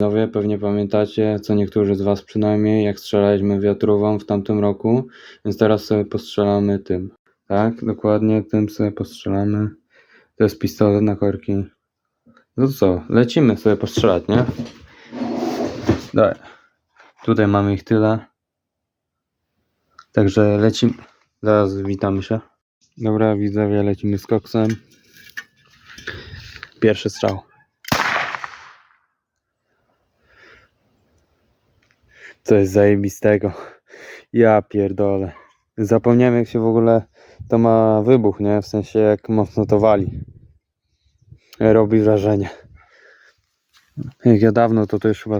Nowie, pewnie pamiętacie, co niektórzy z Was przynajmniej, jak strzelaliśmy wiatrową w tamtym roku, więc teraz sobie postrzelamy tym. Tak, dokładnie tym sobie postrzelamy. To jest pistolet na korki. No co, lecimy sobie postrzelać, nie? Dawaj. Tutaj mamy ich tyle. Także lecimy. Zaraz witamy się. Dobra, widzowie, lecimy z koksem. Pierwszy strzał. Coś zajebistego. Ja pierdolę. Zapomniałem jak się w ogóle to ma wybuch, nie? W sensie jak mocno to wali. Robi wrażenie. Jak ja dawno to to już chyba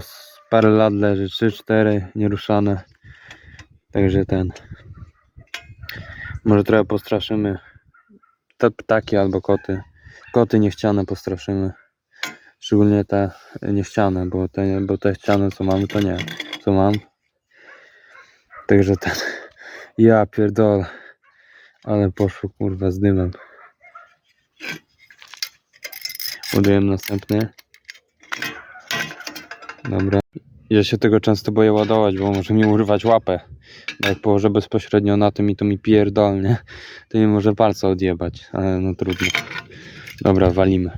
parę lat leży, 3-4 nieruszane. Także ten. Może trochę postraszymy te ptaki albo koty. Koty niechciane postraszymy. Szczególnie te niechciane, bo te, bo te chciane co mamy to nie. Co mam. Także ten. Ja pierdolę. Ale poszło kurwa z dymem. Ładujemy następny. Dobra. Ja się tego często boję ładować, bo może mi urwać łapę. Jak położę bezpośrednio na tym i to mi pierdolnie, to mi może palca odjebać, ale no trudno. Dobra, walimy.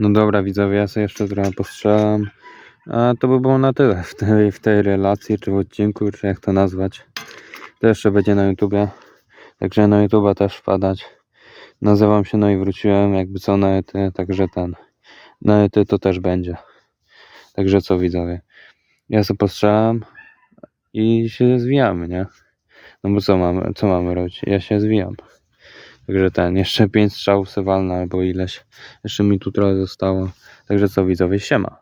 No dobra widzowie, ja sobie jeszcze trochę postrzelam. A to by było na tyle w tej, w tej relacji, czy w odcinku, czy jak to nazwać. To jeszcze będzie na YouTubie. Także na YouTube'a też wpadać. Nazywam się No i wróciłem, jakby co na ety, także ten. Na ety to też będzie. Także co widzowie. Ja sobie postrzelam i się zwijamy, nie? No bo co mamy, co mamy robić? Ja się zwijam. Także ten, jeszcze pięć strzałów se walnę albo ileś. Jeszcze mi tu trochę zostało. Także co widzowie, siema.